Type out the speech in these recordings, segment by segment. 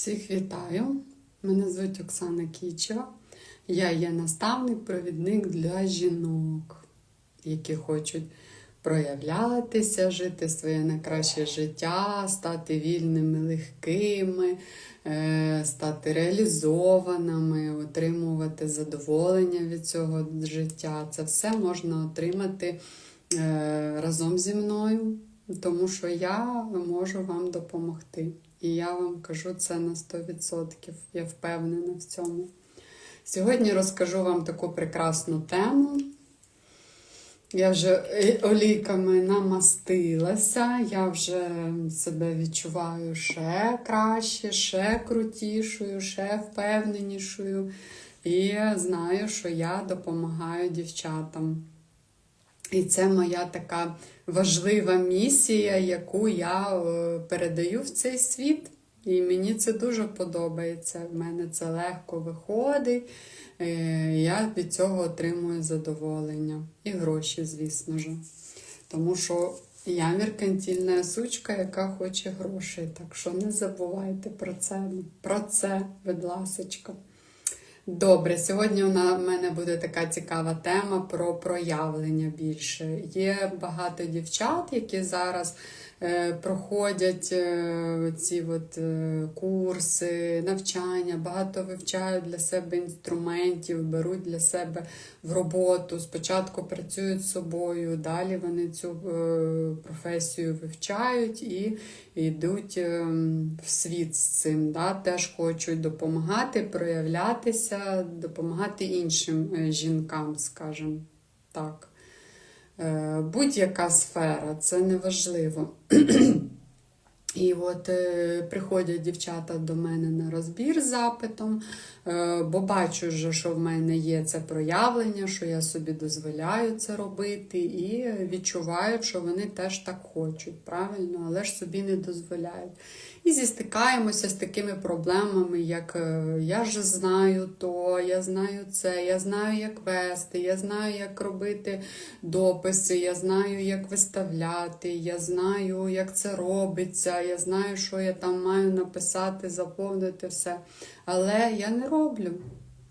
Всіх вітаю! Мене звуть Оксана Кічева. Я є наставник, провідник для жінок, які хочуть проявлятися, жити своє найкраще життя, стати вільними, легкими, е, стати реалізованими, отримувати задоволення від цього життя. Це все можна отримати е, разом зі мною, тому що я можу вам допомогти. І я вам кажу це на 100%. Я впевнена в цьому. Сьогодні розкажу вам таку прекрасну тему. Я вже е, олійками намастилася, я вже себе відчуваю ще краще, ще крутішою, ще впевненішою. І знаю, що я допомагаю дівчатам. І це моя така важлива місія, яку я е, передаю в цей світ. І мені це дуже подобається. В мене це легко виходить. Е, Я від цього отримую задоволення. І гроші, звісно ж. Тому що я меркантильна сучка, яка хоче грошей. Так що не забувайте про це. Про це, будь ласочка. Добре, сьогодні у мене буде така цікава тема про проявлення більше. Є багато дівчат, які зараз е, проходять е, ці от, е, курси, навчання, багато вивчають для себе інструментів, беруть для себе в роботу. Спочатку працюють з собою, далі вони цю професію вивчають і йдуть е, в світ з цим. Да? Теж хочуть допомагати, проявлятися, допомагати іншим е, жінкам, скажімо так. Е, Будь-яка сфера, це неважливо. І от е, приходять дівчата до мене на розбір з запитом, е, бо бачу, вже, що в мене є це проявлення, що я собі дозволяю це робити, і відчуваю, що вони теж так хочуть, правильно, але ж собі не дозволяють. І зістикаємося з такими проблемами, як е, я ж знаю то, я знаю це, я знаю, як вести, я знаю, як робити дописи, я знаю, як виставляти, я знаю, як це робиться, я знаю, що я там маю написати, заповнити все. Але я не роблю.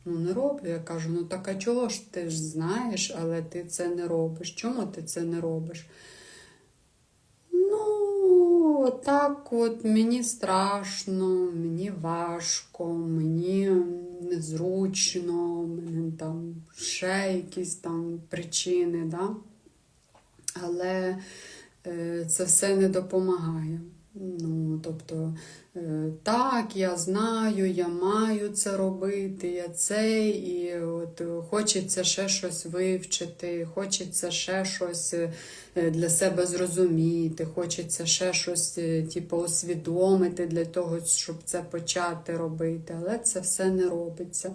Ну, не роблю. Я кажу, ну так а чого ж ти ж знаєш, але ти це не робиш? Чому ти це не робиш? Ну, так от мені страшно, мені важко, мені незручно, мене там ще якісь там причини, да? але е, це все не допомагає. Ну, тобто, е, так, я знаю, я маю це робити, я це, і от хочеться ще щось вивчити, хочеться ще щось е, для себе зрозуміти, хочеться ще щось е, типу, усвідомити для того, щоб це почати робити, але це все не робиться.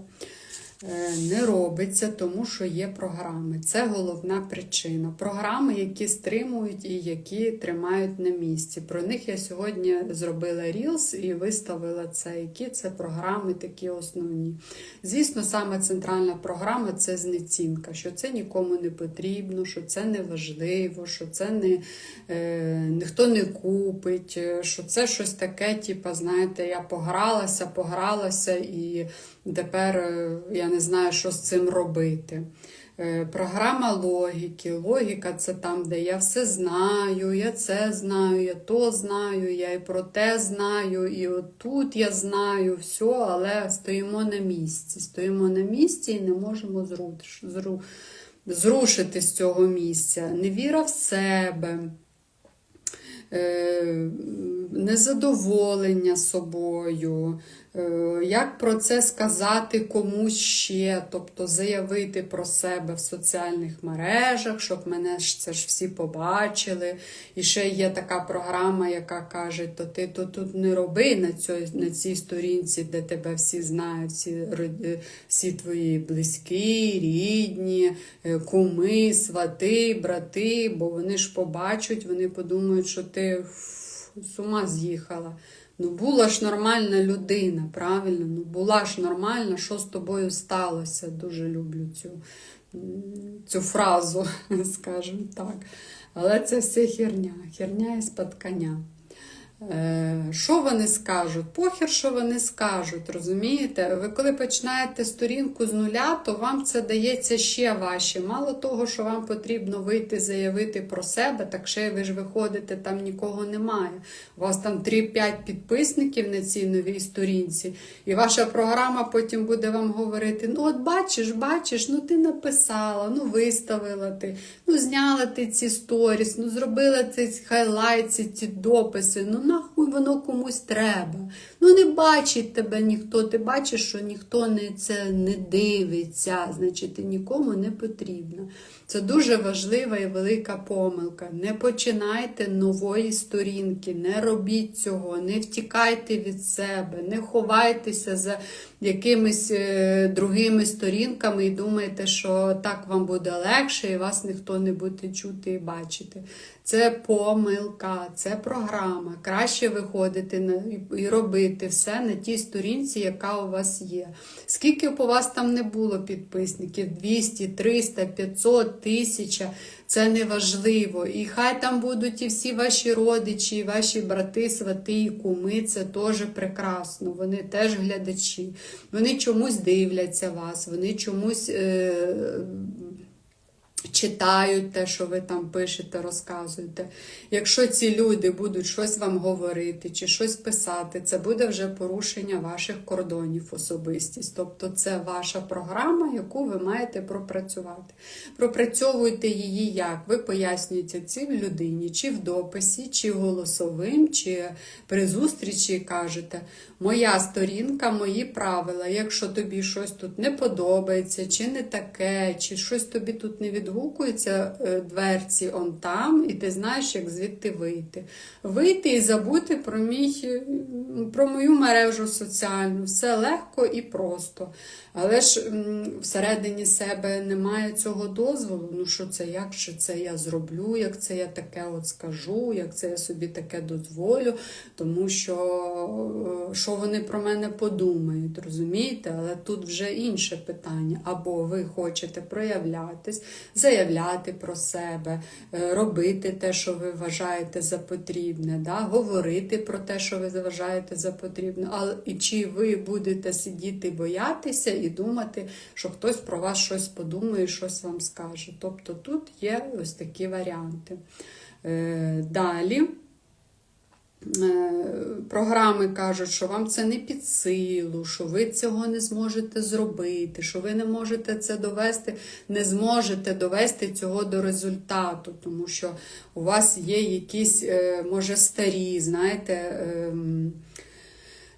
Е, Не робиться, тому що є програми. Це головна причина. Програми, які стримують і які тримають на місці. Про них я сьогодні зробила Reels і виставила це, які це програми такі основні. Звісно, саме центральна програма це знецінка, що це нікому не потрібно, що це не важливо, що це не, е, ніхто не купить, е, що це щось таке, типу, знаєте, я погралася, погралася і тепер е, я не знаю, що з цим робити. Е, Програма логіки. Логіка це там, де я все знаю, я це знаю, я то знаю, я і про те знаю, і отут я знаю все, але стоїмо на місці. Стоїмо на місці і не можемо зруш- зру- зрушити з цього місця. Невіра в себе. е, Незадоволення собою, як про це сказати комусь ще, тобто заявити про себе в соціальних мережах, щоб мене ж це ж всі побачили. І ще є така програма, яка каже: то ти то тут не роби на цій, на цій сторінці, де тебе всі знають, всі, всі твої близькі, рідні, е, куми, свати, брати, бо вони ж побачать, вони подумають, що ти з ума з'їхала. Ну, була ж нормальна людина, правильно? Ну, була ж нормальна, що з тобою сталося? Дуже люблю цю, цю фразу, скажімо так. Але це все херня, херня коня. Е, Що вони скажуть? Похер, що вони скажуть, розумієте? Ви коли починаєте сторінку з нуля, то вам це дається ще важче. Мало того, що вам потрібно вийти, заявити про себе, так ще ви ж виходите, там нікого немає. У вас там 3-5 підписників на цій новій сторінці, і ваша програма потім буде вам говорити: ну, от бачиш, бачиш, ну ти написала, ну виставила ти, ну зняла ти ці сторіс, ну зробила ці хайлайт, ці, дописи. Ну нахуй воно комусь треба. Ну не бачить тебе ніхто. Ти бачиш, що ніхто не це не дивиться, значить ти нікому не потрібна. Це дуже важлива і велика помилка. Не починайте нової сторінки, не робіть цього, не втікайте від себе, не ховайтеся за якимись е, другими сторінками і думайте, що так вам буде легше і вас ніхто не буде чути і бачити. Це помилка, це програма. Краще виходити і- і робити все на тій сторінці, яка у вас є. Скільки б у вас там не було підписників, 200, 300, 500, 1000, це не важливо. І хай там будуть і всі ваші родичі, і ваші брати, свати і куми, це теж прекрасно. Вони теж глядачі. Вони чомусь дивляться вас, вони чомусь. Е- читають те, що ви там пишете, розказуєте. Якщо ці люди будуть щось вам говорити чи щось писати, це буде вже порушення ваших кордонів особистість. Тобто це ваша програма, яку ви маєте пропрацювати. Пропрацьовуйте її як? Ви пояснюєте цій людині, чи в дописі, чи голосовим, чи при зустрічі кажете, моя сторінка, мої правила. Якщо тобі щось тут не подобається, чи не таке, чи щось тобі тут не відгукується, е, дверці он там, і ти знаєш, як звідти вийти. Вийти і забути про мій, е, про мою мережу соціальну. Все легко і просто. Але ж всередині себе немає цього дозволу. Ну що це, як що це я зроблю, як це я таке от скажу, як це я собі таке дозволю, тому що е, що вони про мене подумають, розумієте? Але тут вже інше питання. Або ви хочете проявлятись, заявляти про себе, е, робити те, що ви вважаєте за потрібне, да? говорити про те, що ви вважаєте за потрібне, але і чи ви будете сидіти боятися і думати, що хтось про вас щось подумає, щось вам скаже. Тобто тут є ось такі варіанти. Е, Далі. Е, Програми кажуть, що вам це не під силу, що ви цього не зможете зробити, що ви не можете це довести, не зможете довести цього до результату, тому що у вас є якісь, е, може, старі, знаєте, ем,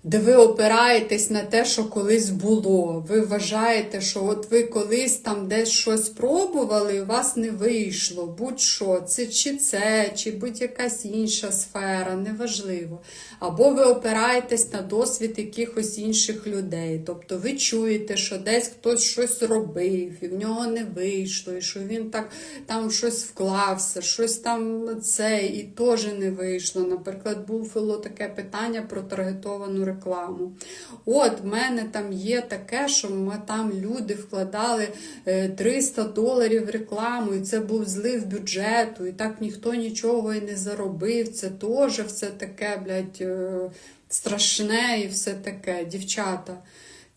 де ви опираєтесь на те, що колись було. Ви вважаєте, що от ви колись там десь щось пробували, у вас не вийшло. Будь-що, це чи це, чи будь-якась інша сфера, неважливо. Або ви опираєтесь на досвід якихось інших людей. Тобто ви чуєте, що десь хтось щось робив, і в нього не вийшло, і що він так там щось вклався, щось там це, і теж не вийшло. Наприклад, було таке питання про таргетовану рекламу. От, в мене там є таке, що ми там люди вкладали е, 300 доларів в рекламу, і це був злив бюджету, і так ніхто нічого і не заробив. Це теж все таке, блядь, е, страшне і все таке, дівчата.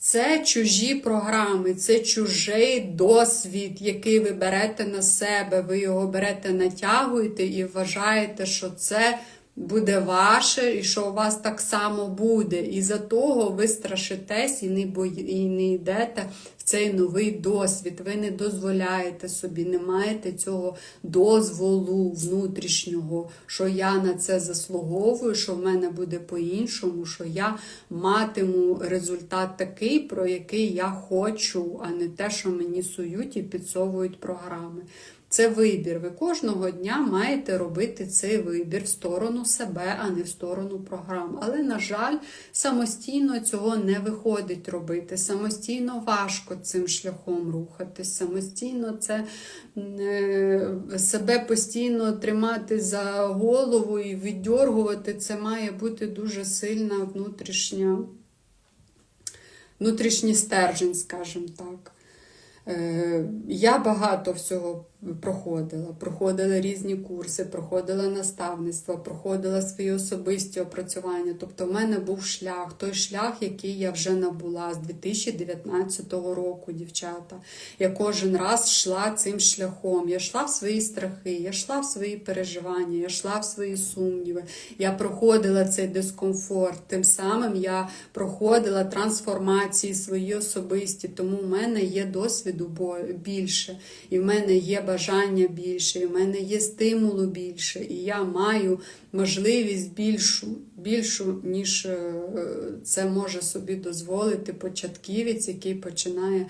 Це чужі програми, це чужий досвід, який ви берете на себе, ви його берете, натягуєте і вважаєте, що це буде ваше, і що у вас так само буде. І за того ви страшитесь і не бої, і не йдете цей новий досвід. Ви не дозволяєте собі, не маєте цього дозволу внутрішнього, що я на це заслуговую, що в мене буде по-іншому, що я матиму результат такий, про який я хочу, а не те, що мені сують і підсовують програми. Це вибір. Ви кожного дня маєте робити цей вибір в сторону себе, а не в сторону програм. Але, на жаль, самостійно цього не виходить робити. Самостійно важко цим шляхом рухатись. Самостійно це е, себе постійно тримати за голову і віддьоргувати. Це має бути дуже сильна внутрішня, внутрішній стержень, скажімо так. Е, Я багато всього проходила. Проходила різні курси, проходила наставництва, проходила свої особисті опрацювання. Тобто, в мене був шлях, той шлях, який я вже набула з 2019 року, дівчата. Я кожен раз йшла цим шляхом. Я йшла в свої страхи, я йшла в свої переживання, я йшла в свої сумніви. Я проходила цей дискомфорт. Тим самим я проходила трансформації свої особисті, тому в мене є досвіду більше, і в мене є бажання більше, і в мене є стимулу більше, і я маю можливість більшу, більшу, ніж е, це може собі дозволити початківець, який починає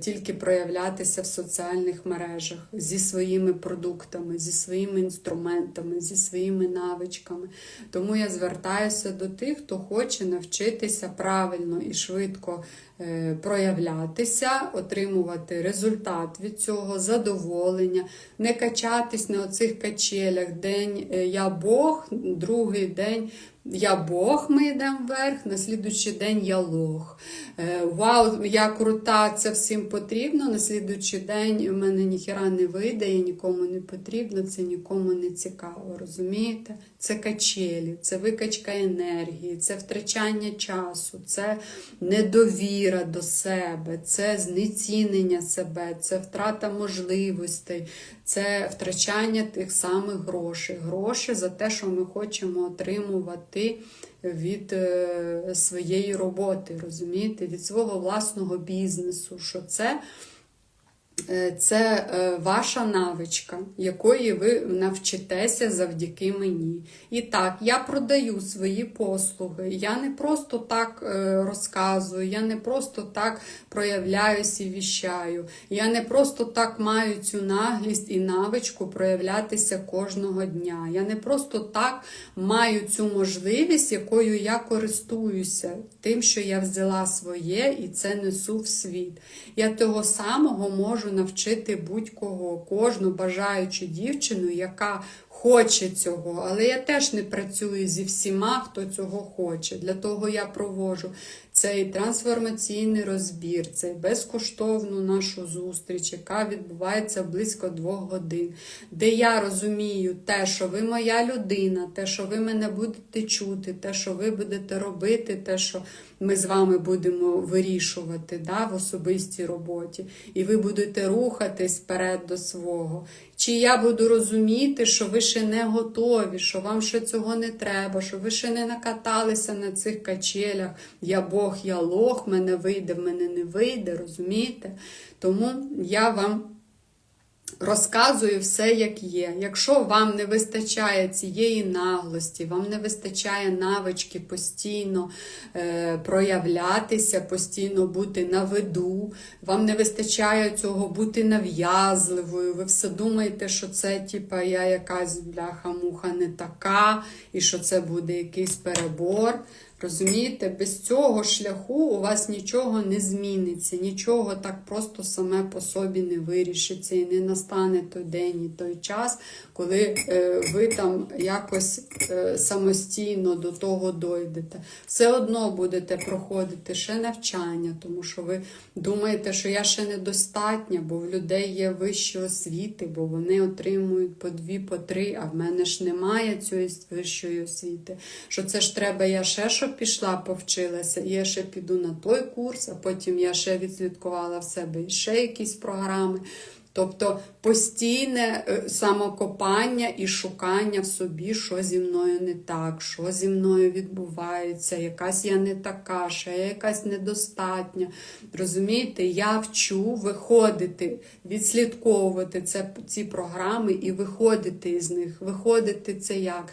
тільки проявлятися в соціальних мережах зі своїми продуктами, зі своїми інструментами, зі своїми навичками. Тому я звертаюся до тих, хто хоче навчитися правильно і швидко е, проявлятися, отримувати результат від цього, задоволення, не качатись на оцих качелях. День е, я Бог, другий день. Я Бог, ми йдемо вверх, на слідуючий день я лох. Е, Вау, я крута, це всім потрібно. На слідуючий день у мене ніхіра не вийде, я нікому не потрібно, це нікому не цікаво. Розумієте? Це качелі, це викачка енергії, це втрачання часу, це недовіра до себе, це знецінення себе, це втрата можливостей, це втрачання тих самих грошей. Гроші за те, що ми хочемо отримувати від е, своєї роботи, розумієте, від свого власного бізнесу. що це це е, ваша навичка, якої ви навчитеся завдяки мені. І так, я продаю свої послуги. Я не просто так е, розказую, я не просто так проявляюся і віщаю. Я не просто так маю цю наглість і навичку проявлятися кожного дня. Я не просто так маю цю можливість, якою я користуюся, тим, що я взяла своє і це несу в світ. Я того самого можу навчити будь-кого, кожну бажаючу дівчину, яка хоче цього. Але я теж не працюю зі всіма, хто цього хоче. Для того я проводжу цей трансформаційний розбір, цей безкоштовну нашу зустріч, яка відбувається близько двох годин, де я розумію те, що ви моя людина, те, що ви мене будете чути, те, що ви будете робити, те, що ми з вами будемо вирішувати да, в особистій роботі, і ви будете рухатись вперед до свого. Чи я буду розуміти, що ви ще не готові, що вам ще цього не треба, що ви ще не накаталися на цих качелях. Я Бог, я лох, мене вийде, в мене не вийде, розумієте? Тому я вам розказую все, як є. Якщо вам не вистачає цієї наглості, вам не вистачає навички постійно е, проявлятися, постійно бути на виду, вам не вистачає цього бути нав'язливою, ви все думаєте, що це типа я якась бляха-муха не така, і що це буде якийсь перебор. Розумієте, без цього шляху у вас нічого не зміниться, нічого так просто саме по собі не вирішиться і не настане той день і той час, коли е, ви там якось е, самостійно до того дойдете. Все одно будете проходити ще навчання, тому що ви думаєте, що я ще недостатня, бо в людей є вищі освіти, бо вони отримують по дві, по три, а в мене ж немає цієї вищої освіти. Що це ж треба, я ще щоб пішла, повчилася, я ще піду на той курс, а потім я ще відслідкувала в себе ще якісь програми. Тобто постійне е, самокопання і шукання в собі, що зі мною не так, що зі мною відбувається, якась я не така, ще я якась недостатня. Розумієте, я вчу виходити, відслідковувати це, ці програми і виходити із них. Виходити це як?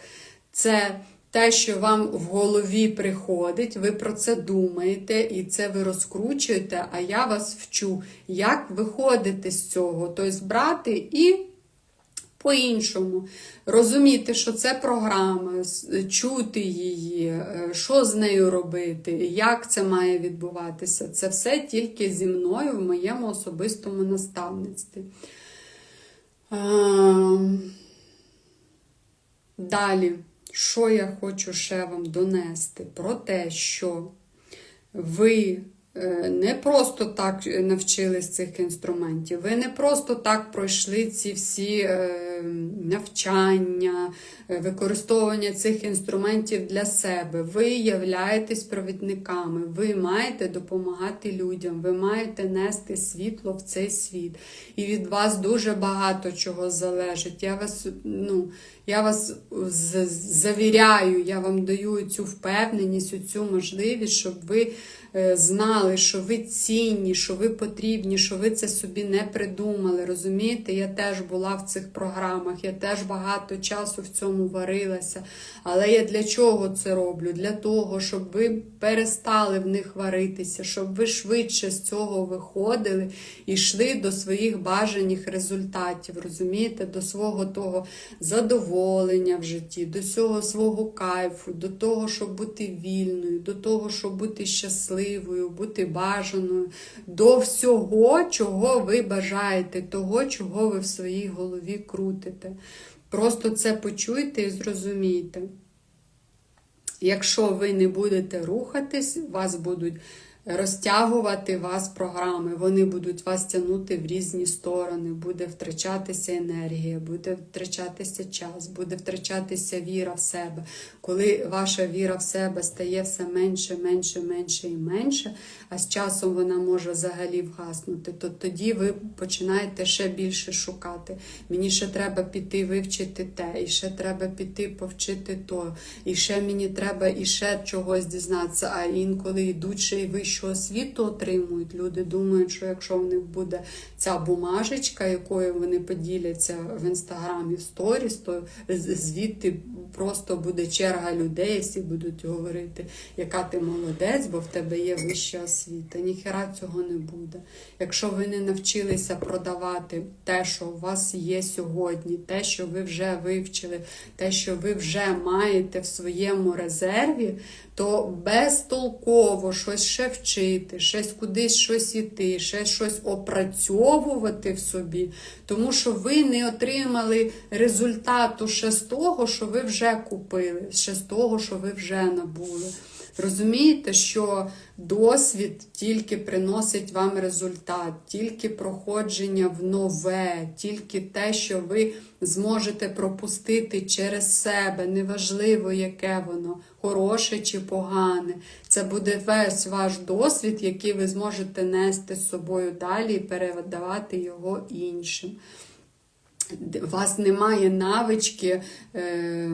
Це те, що вам в голові приходить, ви про це думаєте, і це ви розкручуєте, а я вас вчу, як виходити з цього. Тобто брати і по-іншому. Розуміти, що це програма, чути її, е, що з нею робити, як це має відбуватися. Це все тільки зі мною в моєму особистому наставництві. Ем, Далі що я хочу ще вам донести? Про те, що ви е, не просто так навчились цих інструментів, ви не просто так пройшли ці всі е, навчання, е, використовування цих інструментів для себе. Ви являєтесь провідниками, ви маєте допомагати людям, ви маєте нести світло в цей світ. І від вас дуже багато чого залежить. Я вас, ну, я вас завіряю, я вам даю цю впевненість, цю можливість, щоб ви знали, що ви цінні, що ви потрібні, що ви це собі не придумали. Розумієте? Я теж була в цих програмах, я теж багато часу в цьому варилася. Але я для чого це роблю? Для того, щоб ви перестали в них варитися, щоб ви швидше з цього виходили і йшли до своїх бажаних результатів, розумієте, до свого того задоволення в житті, до цього свого кайфу, до того, щоб бути вільною, до того, щоб бути щасливою, бути бажаною, до всього, чого ви бажаєте, того, чого ви в своїй голові крутите. Просто це почуйте і зрозумійте. Якщо ви не будете рухатись, вас будуть розтягувати вас програми, вони будуть вас тягнути в різні сторони, буде втрачатися енергія, буде втрачатися час, буде втрачатися віра в себе. Коли ваша віра в себе стає все менше, менше, менше і менше, а з часом вона може взагалі вгаснути, то тоді ви починаєте ще більше шукати. Мені ще треба піти вивчити те, і ще треба піти повчити то, і ще мені треба і ще чогось дізнатися. А інколи йдуть ще й вищу освіту отримують. Люди думають, що якщо в них буде ця бумажечка, якою вони поділяться в інстаграмі в сторіс, то звідти просто буде черга людей, всі будуть говорити, яка ти молодець, бо в тебе є вища освіта. Ніхера цього не буде. Якщо ви не навчилися продавати те, що у вас є сьогодні, те, що ви вже вивчили, те, що ви вже маєте в своєму резерві, то безтолково щось ще вчити, щось кудись щось іти, ще щось опрацьовувати в собі, тому що ви не отримали результату ще з того, що ви вже купили, ще з того, що ви вже набули. Розумієте, що досвід тільки приносить вам результат, тільки проходження в нове, тільки те, що ви зможете пропустити через себе, неважливо, яке воно, хороше чи погане. Це буде весь ваш досвід, який ви зможете нести з собою далі і передавати його іншим. У вас немає навички, е,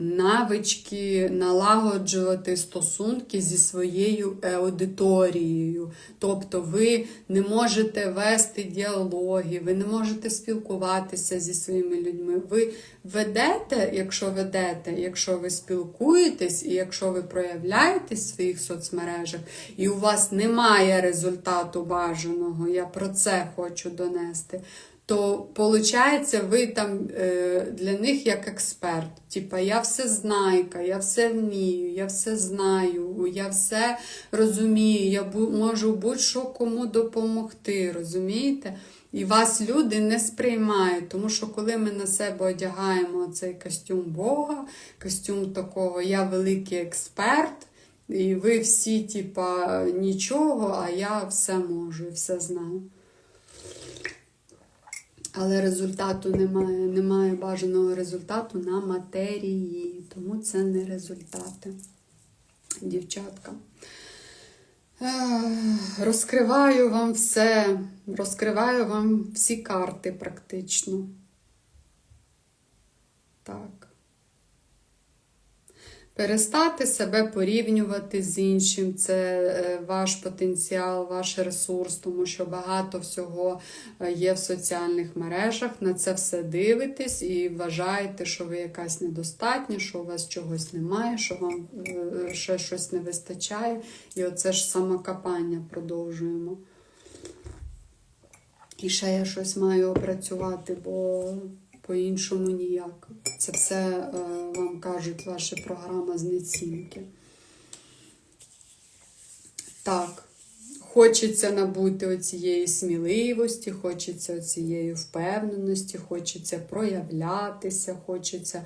навички налагоджувати стосунки зі своєю аудиторією. Тобто ви не можете вести діалоги, ви не можете спілкуватися зі своїми людьми. Ви ведете, якщо ведете, якщо ви спілкуєтесь і якщо ви проявляєтесь в своїх соцмережах, і у вас немає результату бажаного, я про це хочу донести то виходить, ви там е, для них як експерт. Типа, я все знайка, я все вмію, я все знаю, я все розумію, я можу будь-що кому допомогти, розумієте? І вас люди не сприймають, тому що коли ми на себе одягаємо цей костюм Бога, костюм такого я великий експерт, і ви всі, типа, нічого, а я все можу і все знаю. Але результату немає, немає бажаного результату на матерії, тому це не результати. Дівчатка. Розкриваю вам все, розкриваю вам всі карти практично. Так. Перестати себе порівнювати з іншим це е, ваш потенціал, ваш ресурс, тому що багато всього е, є в соціальних мережах. На це все дивитесь і вважаєте, що ви якась недостатня, що у вас чогось немає, що вам е, ще щось не вистачає. І оце ж самокопання продовжуємо. І ще я щось маю опрацювати, бо по-іншому ніяк. Це все е, вам кажуть ваша програма знецінки. Так, хочеться набути оцієї сміливості, хочеться оцієї впевненості, хочеться проявлятися, хочеться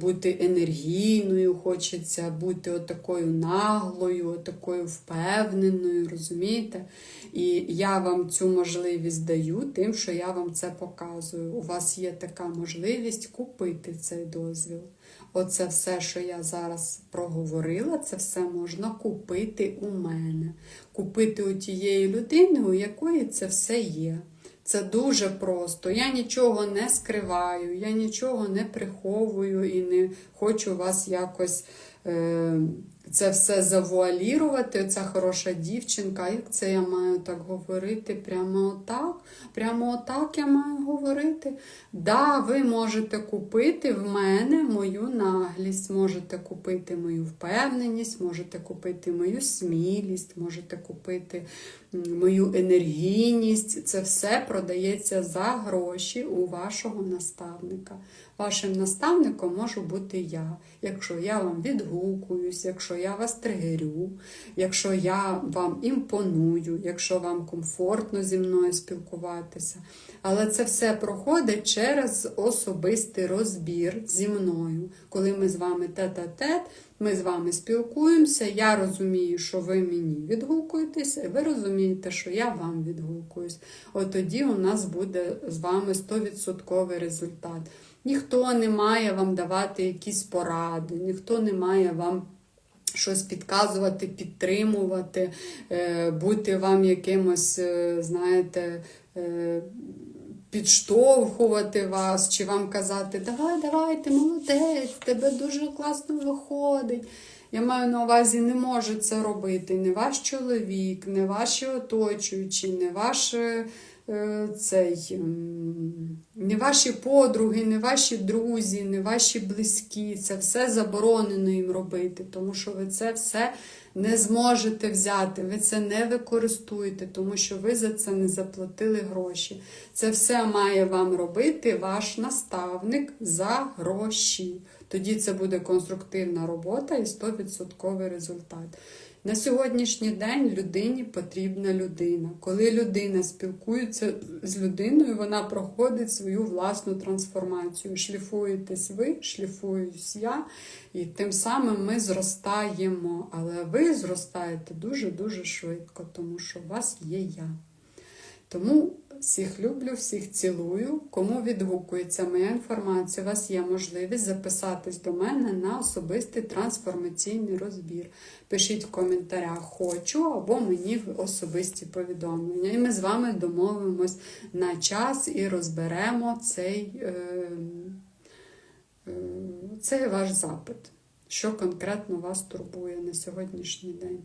бути енергійною, хочеться бути отакою наглою, отакою впевненою, розумієте? І я вам цю можливість даю тим, що я вам це показую. У вас є така можливість купити цей дозвіл. Оце все, що я зараз проговорила, це все можна купити у мене. Купити у тієї людини, у якої це все є. Це дуже просто. Я нічого не скриваю, я нічого не приховую і не хочу вас якось е, це все завуалірувати. Ця хороша дівчинка. Як це я маю так говорити? Прямо отак? Прямо отак я маю говорити. Да, ви можете купити в мене мою наглість, можете купити мою впевненість, можете купити мою смілість, можете купити мою енергійність. Це все продається за гроші у вашого наставника. Вашим наставником можу бути я, якщо я вам відгукуюсь, якщо я вас тригерю, якщо я вам імпоную, якщо вам комфортно зі мною спілкуватися. Але це все проходить через особистий розбір зі мною. Коли ми з вами тет-а-тет, ми з вами спілкуємося, я розумію, що ви мені відгукуєтеся, і ви розумієте, що я вам відгукуюсь. От тоді у нас буде з вами 100% результат. Ніхто не має вам давати якісь поради, ніхто не має вам щось підказувати, підтримувати, е, бути вам якимось, е, знаєте, е, підштовхувати вас, чи вам казати, давай, давай, ти молодець, тебе дуже класно виходить. Я маю на увазі, не може це робити не ваш чоловік, не ваші оточуючі, не ваш е, цей, не ваші подруги, не ваші друзі, не ваші близькі. Це все заборонено їм робити, тому що ви це все не зможете взяти, ви це не використуєте, тому що ви за це не заплатили гроші. Це все має вам робити ваш наставник за гроші. Тоді це буде конструктивна робота і 100% результат. На сьогоднішній день людині потрібна людина. Коли людина спілкується з людиною, вона проходить свою власну трансформацію. Шліфуєтесь ви, шліфуюсь я, і тим самим ми зростаємо. Але ви зростаєте дуже-дуже швидко, тому що у вас є я. Тому всіх люблю, всіх цілую. Кому відгукується моя інформація, у вас є можливість записатись до мене на особистий трансформаційний розбір. Пишіть в коментарях хочу або мені особисті повідомлення. І ми з вами домовимось на час і розберемо цей, е, е, цей ваш запит, що конкретно вас турбує на сьогоднішній день.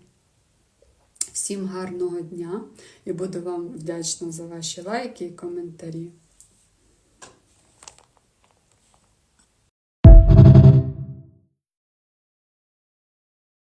Всім гарного дня і буду вам вдячна за ваші лайки і коментарі.